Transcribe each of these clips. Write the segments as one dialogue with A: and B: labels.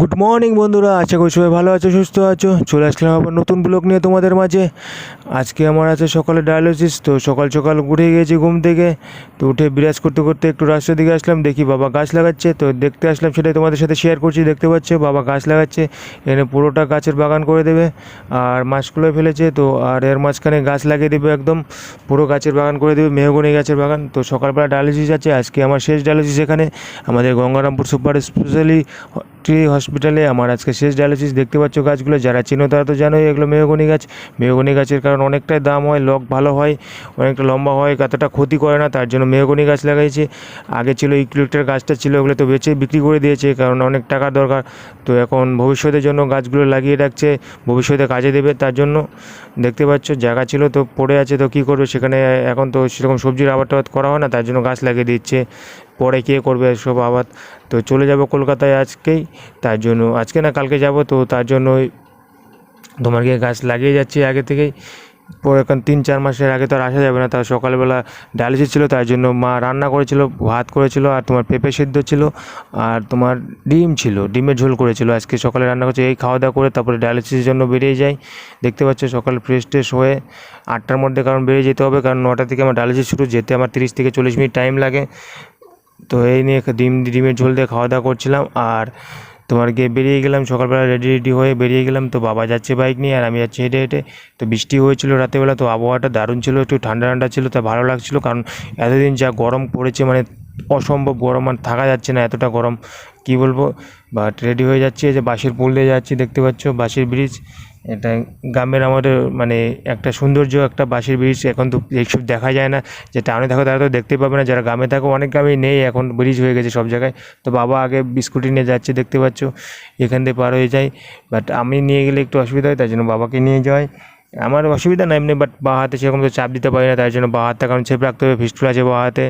A: Good morning বন্ধুরা। আশা করি সবাই ভালো আছো, সুস্থ আছো। চলে আসলাম আবার নতুন ব্লগ নিয়ে তোমাদের মাঝে। আজকে আমার আছে সকালে ডায়ালিসিস তো সকাল সকাল উঠে গিয়েছি ঘুম থেকে। তো উঠে বিরাজ করতে করতে একটু রাস্তার দিকে আসলাম, দেখি বাবা গাছ লাগাচ্ছে। তো দেখতে আসলাম সেটাই তোমাদের সাথে শেয়ার করছি, দেখতে পাচ্ছ, বাবা গাছ লাগাচ্ছে। এনে পুরোটা গাছের বাগান করে দেবে। আর মাছগুলো ফেলেছে, তো আর এর মাঝখানে গাছ লাগিয়ে দেবে একদম। পুরো গাছের বাগান করে দেবে, মেহগনি গাছের বাগান। তো সকালবেলা ডায়ালিসিস আছে, আজকে আমার শেষ ডায়ালিসিস এখানে। আমাদের গঙ্গারামপুর সুপার স্পেশালি টি হসপিটালে আমার আজকে শেষ ডায়ালিসিস দেখতে পাচ্ছ গাছগুলো? যারা চিনো তারা তো জানোই, এগুলো মেহগনি গাছ। মেহগনি গাছের কারণ অনেকটাই দাম হয়, লক ভালো হয়, অনেকটা লম্বা হয়, এতটা ক্ষতি করে না, তার জন্য মেহগনি গাছ লাগাইছে। আগে ছিল ইউক্লিপ্টার গাছটা ছিল, ওগুলো তো বেচে বিক্রি করে দিয়েছে, কারণ অনেক টাকার দরকার। তো এখন ভবিষ্যতের জন্য গাছগুলো লাগিয়ে রাখছে, ভবিষ্যতে কাজে দেবে তার জন্য। দেখতে পাচ্ছ, জায়গা ছিল তো, পড়ে আছে তো, কী করবে সেখানে? এখন তো সেরকম সবজির আবাদ টাবাদ করা হয় না, তার জন্য গাছ লাগিয়ে দিচ্ছে। পরে কে করবে সব আবাদ তো চলে যাব কলকাতায় আজকেই, তার জন্য আজকে না কালকে যাব তো তার জন্য তোমার গিয়ে গাছ লাগিয়ে যাচ্ছি আগে থেকেই। পরে এখন তিন চার মাসের আগে তো আর আসা যাবে না তার সকালবেলা ডায়ালিসিস ছিল তার জন্য মা রান্না করেছিল, ভাত করেছিল আর তোমার পেঁপে সিদ্ধ ছিল আর তোমার ডিম ছিল, ডিমের ঝোল করেছিল। আজকে সকালে রান্না করছে, এই খাওয়া দাওয়া করে তারপরে ডায়ালিসিসের জন্য বেরিয়ে যাই। দেখতে পাচ্ছ সকালে ফ্রেশ ট্রেশ হয়ে আটটার মধ্যে কারণ বেরিয়ে যেতে হবে, কারণ নটা থেকে আমার ডায়ালিসিস শুরু, যেতে আমার তিরিশ থেকে চল্লিশ মিনিট টাইম লাগে। তো এই নিয়ে ডিম, ডিমের ঝোল দিয়ে খাওয়া দাওয়া করছিলাম আর তোমার গিয়ে বেরিয়ে গেলাম, সকালবেলা রেডি রেডি হয়ে বেরিয়ে গেলাম। তো বাবা যাচ্ছে বাইক নিয়ে আর আমি যাচ্ছি হেঁটে হেঁটে। তো বৃষ্টি হয়েছিল রাতেবেলা, তো আবহাওয়াটা দারুণ ছিল, একটু ঠান্ডা ঠান্ডা ছিল, তা ভালো লাগছিল কারণ এতদিন যা গরম পড়েছে মানে অসম্ভব গরম আর থাকা যাচ্ছে না, এতটা গরম। কি বলব? বাট রেডি হয়ে যাচ্ছি যে বাঁশের পুল দিয়ে যাচ্ছি, দেখতে পাচ্ছ? বাঁশের ব্রিজ এটা গ্রামের আমাদের মানে একটা সৌন্দর্য, একটা বাঁশের ব্রিজ এখন তো এইসব দেখা যায় না। যে টাউনে থাকো, তারা তো দেখতে পাবে না। যারা গ্রামে থাকো, অনেক গ্রামেই নেই এখন ব্রিজ হয়ে গেছে সব জায়গায়। তো বাবা আগে বিস্কুটি নিয়ে যাচ্ছে, দেখতে পাচ্ছ? এখান থেকে পার হয়ে যায়। বাট আমি নিয়ে গেলে একটু অসুবিধা হয় তার জন্য বাবাকে নিয়ে যাই। আমার অসুবিধা না এমনি বাট বা হাতে সেরকম তো চাপ দিতে পারি না, তার জন্য বা হাতটা কারণ চেপে রাখতে হবে ফিস্টুল আছে বা হাতে,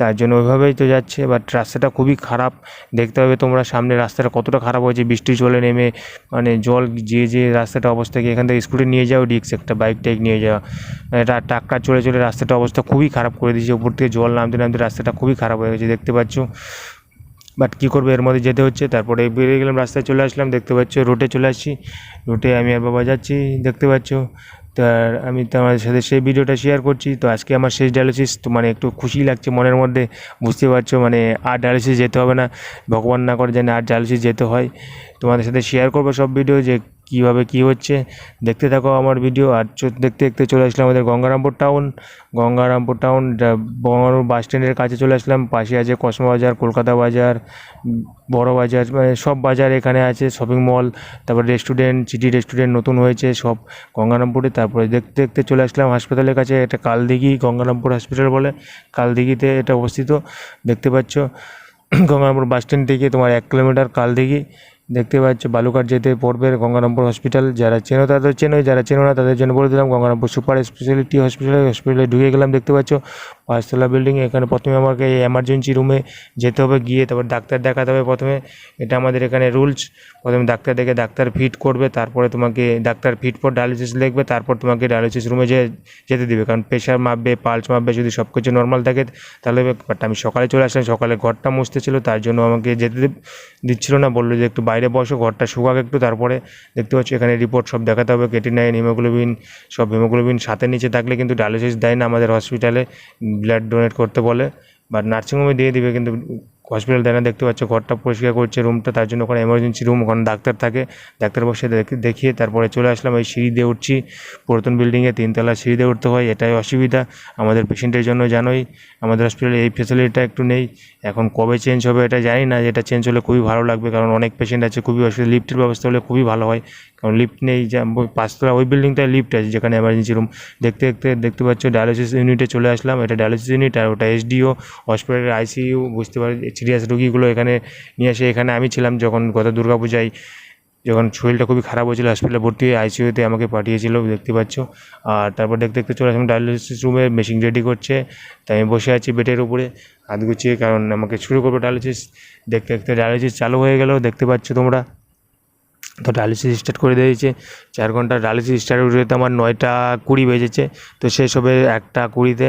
A: তার জন্য ওইভাবেই তো যাচ্ছে বাট রাস্তাটা খুবই খারাপ, দেখতে হবে তোমরা সামনে রাস্তাটা কতটা খারাপ হয়েছে বৃষ্টি জলে নেমে মানে জল যে যে রাস্তাটা অবস্থা কি এখান থেকে স্কুটি নিয়ে যাও রিক্স একটা বাইক টাইক নিয়ে যাওয়া এটা ট্রাক্টর চলে চলে রাস্তাটা অবস্থা খুবই খারাপ করে দিয়েছে, উপর থেকে জল নামতে নামতে রাস্তাটা খুবই খারাপ হয়ে গেছে, দেখতে পাচ্ছ বাট কী করব, এর মধ্যে যেতে হচ্ছে। তারপরে বেরিয়ে গেলাম, রাস্তায় চলে আসলাম, দেখতে পাচ্ছ, রোডে চলে আসছি। রোডে আমি আর বাবা যাচ্ছি, দেখতে পাচ্ছ। তার আমি তোমাদের সাথে সেই ভিডিওটা শেয়ার করছি। তো আজকে আমার শেষ ডায়ালিসিস তো মানে একটু খুশি লাগছে মনের মধ্যে। বুঝতে পারছ মানে আর ডায়ালিসিস যেতে হবে না। ভগবান না করে জানে আর ডায়ালিসিস যেতে হয়। তোমাদের সাথে শেয়ার করব সব ভিডিও যে কীভাবে কী হচ্ছে, দেখতে থাকো আমার ভিডিও আর দেখতে দেখতে চলে আসলাম আমাদের Gangarampur town Gangarampur town Gangarampur bus স্ট্যান্ডের কাছে চলে আসলাম। পাশে আছে কসমো বাজার, কলকাতা বাজার, বড় বাজার মানে সব বাজার এখানে আছে শপিং মল তারপর রেস্টুরেন্ট সিটি রেস্টুরেন্ট নতুন হয়েছে, সব গঙ্গারামপুরে। তারপরে দেখতে দেখতে চলে আসলাম হাসপাতালের কাছে, এটা কালদিঘি গঙ্গারামপুর হসপিটাল বলে। কালদিঘিতে এটা অবস্থিত, দেখতে পাচ্ছ। গঙ্গারামপুর বাস স্ট্যান্ড থেকে তোমার এক কিলোমিটার কালদিঘি। দেখতে পাচ্ছ বালুঘাট যেতে পড়বে গঙ্গারামপুর হসপিটাল যারা চেনো তাদের চেনোই যারা চেনো না তাদের জন্য বলে দিলাম, গঙ্গারামপুর সুপার স্পেশালিটি হসপিটাল হসপিটালে ঢুকে গেলাম, দেখতে পাচ্ছ। পাঁচতলা বিল্ডিং এখানে প্রথমে আমাকে এই এমার্জেন্সি রুমে যেতে হবে, গিয়ে তারপর ডাক্তার দেখাতে হবে প্রথমে। এটা আমাদের এখানে রুলস প্রথমে ডাক্তার দেখে ডাক্তার ফিট করবে, তারপরে তোমাকে ডাক্তার ফিট পর ডায়ালিসিস লিখবে, তারপর তোমাকে ডায়ালিসিস রুমে যে, যেতে দিবে। কারণ প্রেশার মাপবে পালস মাপবে, যদি সব কিছু নর্মাল থাকে, তাহলে বাট আমি সকালে চলে আসলাম, সকালে ঘরটা মুছতে ছিল, তার জন্য আমাকে যেতে দিচ্ছিল না, বলল যে একটু বাইরে বসো, ঘরটা শুকাক একটু, তারপরে দেখতে পাচ্ছ এখানে রিপোর্ট সব দেখাতে হবে কেটি নাইন হিমোগ্লোবিন সব হিমোগ্লোবিন সাথে নিচে থাকলে কিন্তু ডায়ালিসিস দেয় না, আমাদের হসপিটালে ব্লাড ডোনেট করতে বলে বা নার্সিংহোমে দিয়ে দিবে কিন্তু হসপিটাল দেয় দেখতে পাচ্ছ, ঘরটা পরিষ্কার করছে রুমটা তার জন্য ওখানে এমার্জেন্সি রুম ওখানে ডাক্তার থাকে। ডাক্তার বসে দেখে- দেখিয়ে তারপরে চলে আসলাম, এই সিঁড়ি দিয়ে উঠছি। পুরাতন বিল্ডিংয়ে তিনতলা সিঁড়ি দিয়ে উঠতে হয়, এটাই অসুবিধা। আমাদের পেশেন্টের জন্য জানোই, আমাদের হসপিটালে এই ফেসিলিটিটা একটু নেই। এখন কবে চেঞ্জ হবে এটা জানি না, যেটা চেঞ্জ হলে খুবই ভালো লাগবে, কারণ অনেক পেশেন্ট আছে, খুবই অসুবিধা। লিফটের ব্যবস্থা হলে খুবই ভালো হয়, কারণ লিফট নেই পাঁচতলা ওই বিল্ডিংটায় লিফট আছে, যেখানে এমার্জেন্সি রুম দেখতে দেখতে দেখতে পাচ্ছ ডায়ালিসিস ইউনিটে চলে আসলাম, এটা ডায়ালিসিস ইউনিট আর ওটা এসডিও হসপিটালের আইসিইউ বুঝতে পারি সিরিয়াস রোগীগুলো এখানে নিয়ে আসে এখানে আমি ছিলাম যখন গত দুর্গাপূজায় যখন শরীরটা খুবই খারাপ হয়েছিল হসপিটালে ভর্তি হয়ে আইসিইউতে আমাকে পাঠিয়েছিল, দেখতে পাচ্ছ। আর তারপর দেখতে দেখতে চলে আসলাম ডায়ালিসিস রুমে মেশিন রেডি করছে, তাই আমি বসে আছি বেডের উপরে, হাত গুছিয়ে, কারণ আমাকে শুরু করব ডায়ালিসিস দেখতে দেখতে ডায়ালিসিস চালু হয়ে গেল, দেখতে পাচ্ছ তোমরা। তো ডায়ালিসিস স্টার্ট করে দিয়েছে, চার ঘণ্টা ডায়ালিসিস স্টার্ট করে আমার নয়টা কুড়ি বেজেছে, তো সেসবে একটা কুড়িতে,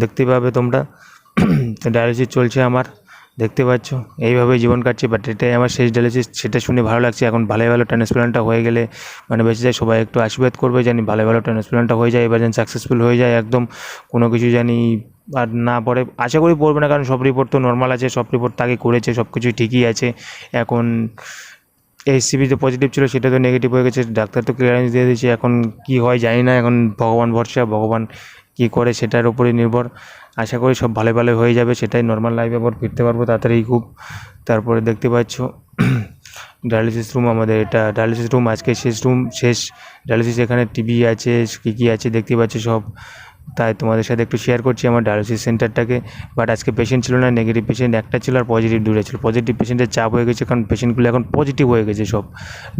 A: দেখতে পাবে তোমরা। তো ডায়ালিসিস চলছে আমার। দেখতে পাচ্ছ? এইভাবেই জীবন কাটছে বাট এটাই আমার শেষ ডায়ালিসিস সেটা শুনে ভালো লাগছে। এখন ভালো ভালো ট্রান্সপ্লান্টটা হয়ে গেলে মানে বেঁচে যায়, সবাই একটু আশীর্বাদ করবে, জানি ভালো ভালো ট্রান্সপ্লান্টটা হয়ে যায়, এবার যেন সাকসেসফুল হয়ে যায়, একদম কোনো কিছু জানি আর না পড়ে। আশা করি পড়বে না, কারণ সব রিপোর্ট তো নর্মাল আছে, সব রিপোর্ট তাকে করেছে, সব কিছুই ঠিকই আছে। এখন এসসিবিতে পজিটিভ ছিল, সেটা তো নেগেটিভ হয়ে গেছে, ডাক্তার তো ক্লিয়ারেন্স দিয়ে দিয়েছে, এখন কী হয় জানি না, এখন ভগবান ভরসা, ভগবান কী করে সেটার উপরে নির্ভর। আশা করি সব ভালো ভালো হয়ে যাবে, সেটাই নর্মাল লাইফে আবার ফিরতে পারব তাড়াতাড়ি খুব। তারপরে দেখতে পাচ্ছ ডায়ালিসিস রুম আমাদের এটা ডায়ালিসিস রুম আজকে শেষ রুম শেষ। ডায়ালিসিস এখানে টিভি আছে, কী কী আছে দেখতে পাচ্ছ সব। তাই তোমাদের সাথে একটু শেয়ার করছি আমার ডায়ালিসিস সেন্টারটাকে বাট আজকে পেশেন্ট ছিল না নেগেটিভ পেশেন্ট একটা ছিল আর পজিটিভ দূরে ছিল। পজিটিভ পেশেন্টের চাপ হয়ে গেছে কারণ পেশেন্টগুলো এখন পজিটিভ হয়ে গেছে সব।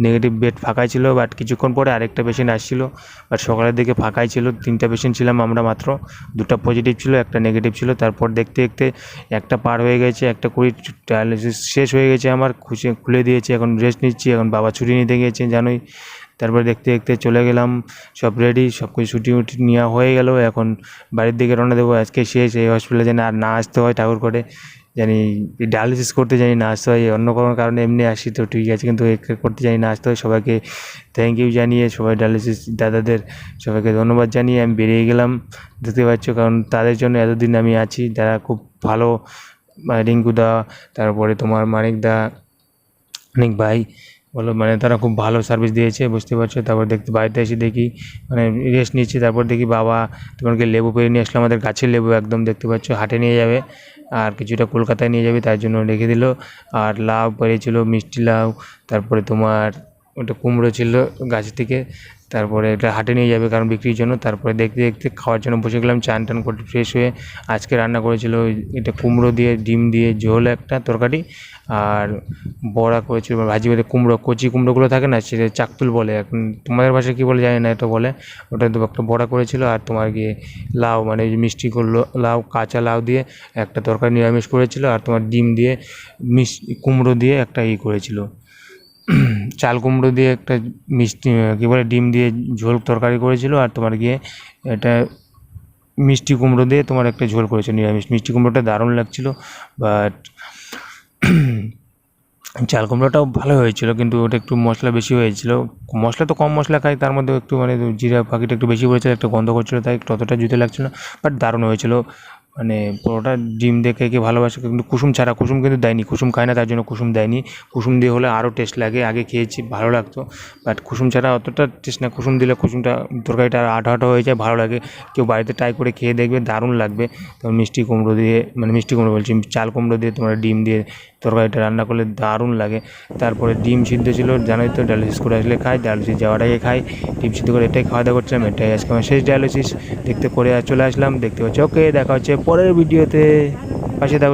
A: নেগেটিভ বেড ফাঁকাই ছিল বাট কিছুক্ষণ পরে আরেকটা পেশেন্ট আসছিল। বাট সকালের দিকে ফাঁকাই ছিল, তিনটা পেশেন্ট ছিলাম আমরা মাত্র। দুটো পজিটিভ ছিল, একটা নেগেটিভ ছিল। তারপর দেখতে দেখতে একটা পার হয়ে গেছে, একটা কুড়ি ডায়ালিসিস শেষ হয়ে গেছে আমার। খুশি খুলে দিয়েছে, এখন রেস্ট নিচ্ছি, এখন বাবা ছুটি নিতে গিয়েছে, জানোই। তারপরে দেখতে দেখতে চলে গেলাম, সব রেডি সব কিছু ছুটি উটি নেওয়া হয়ে গেল। এখন বাড়ির দিকে রওনা দেবো, আজকে শেষ, এই হসপিটালে যেন আর না আসতে হয় ঠাকুর করে জানি ডায়ালিসিস করতে জানি না আসতে হয় অন্য কোনো কারণে এমনি আসি তো ঠিক আছে, কিন্তু করতে জানি না আসতে হয়। সবাইকে থ্যাংক ইউ জানিয়ে, সবাই ডায়ালিসিস দাদাদের সবাইকে ধন্যবাদ জানিয়ে আমি বেরিয়ে গেলাম। দেখতে পাচ্ছ, কারণ তাদের জন্য এতদিন আমি আছি, যারা খুব ভালো মানে রিঙ্কু দা তারপরে তোমার মানিক দা অনেক ভাই বলো মানে তারা খুব ভালো সার্ভিস দিয়েছে, বুঝতে পারছ? তারপর দেখতে, বাড়িতে এসে দেখি মানে রেস্ট নিচ্ছি, তারপর দেখি বাবা তোমাকে লেবু পেরে নিয়ে আসলো, আমাদের গাছের লেবু একদম দেখতে পাচ্ছ, হাটে নিয়ে যাবে, আর কিছুটা কলকাতায় নিয়ে যাবে, তার জন্য রেখে দিল, আর লাউ পেরেছিল, মিষ্টি লাউ, তারপরে তোমার ওটা কুমড়ো ছিল গাছ থেকে তারপরে এটা হাটে নিয়ে যাবে কারণ বিক্রির জন্য। তারপরে দেখতে দেখতে খাওয়ার জন্য বসে গেলাম, চান টান করে ফ্রেশ হয়ে আজকে রান্না করেছিল এটা কুমড়ো দিয়ে, ডিম দিয়ে, ঝোল একটা তরকারি আর বড়া করেছিল মানে ভাজি বেঁধে কুমড়ো, কচি কুমড়োগুলো থাকে না সেটা চাকতুল বলে এখন। তোমাদের ভাষায় কী বলে জানি না এটা বলে, ওটা তো একটা বড়া করেছিল আর তোমার গিয়ে লাউ মানে মিষ্টি করল লাউ, কাঁচা লাউ দিয়ে একটা তরকারি নিরামিষ করেছিল আর তোমার ডিম দিয়ে মিস কুমড়ো দিয়ে একটা ই করেছিল। চাল কুমড়ো দিয়ে একটা মিষ্টি, কী বলে, ডিম দিয়ে ঝোল তরকারি করেছিল আর তোমার গিয়ে এটা মিষ্টি কুমড়ো দিয়ে তোমার একটা ঝোল করেছে, নিরামিষ। মিষ্টি কুমড়োটা দারুণ লাগছিল বাট চাল কুমড়োটাও ভালো হয়েছিল, কিন্তু ওটা একটু মশলা বেশি হয়েছিল। মশলা তো কম মশলা খাই তার মধ্যে একটু মানে জিরা, পাখিটা একটু বেশি পড়েছিল, একটা গন্ধ করছিল, তাই অতটা জুতে লাগছিল বাট দারুণ হয়েছিল। মানে পুরোটা ডিম দেখে কে ভালোবাসে, কিন্তু কুসুম ছাড়া কুসুম কিন্তু দেয়নি। কুসুম খায় না, তার জন্য কুসুম দেয়নি। কুসুম দিয়ে হলে আরও টেস্ট লাগে। আগে খেয়েছি, ভালো লাগতো। বাট কুসুম ছাড়া অতটা টেস্ট না। কুসুম দিলে কুসুমটা, তরকারিটা আঠা আঠা হয়ে যায়, ভালো লাগে। কেউ বাড়িতে ট্রাই করে খেয়ে দেখবে, দারুণ লাগবে। তো মিষ্টি কুমড়ো দিয়ে মানে মিষ্টি কুমড়ো বলছি, চাল কুমড়ো দিয়ে তোমরা ডিম দিয়ে তরকারিটা রান্না করলে দারুণ লাগে। তারপরে ডিম সিদ্ধ ছিল, জানোই তো ডায়ালিসিস করে আসলে খাই ডায়ালিসিস যাওয়ার আগে খাই, ডিম সিদ্ধ করে এটাই খাওয়া দাওয়া করছিলাম, এটাই আজকে আমার শেষ ডায়ালিসিস। দেখতে পরে চলে আসলাম, দেখতে পাচ্ছি, ওকে, দেখা হচ্ছে পরের ভিডিওতে। পাশে থাকো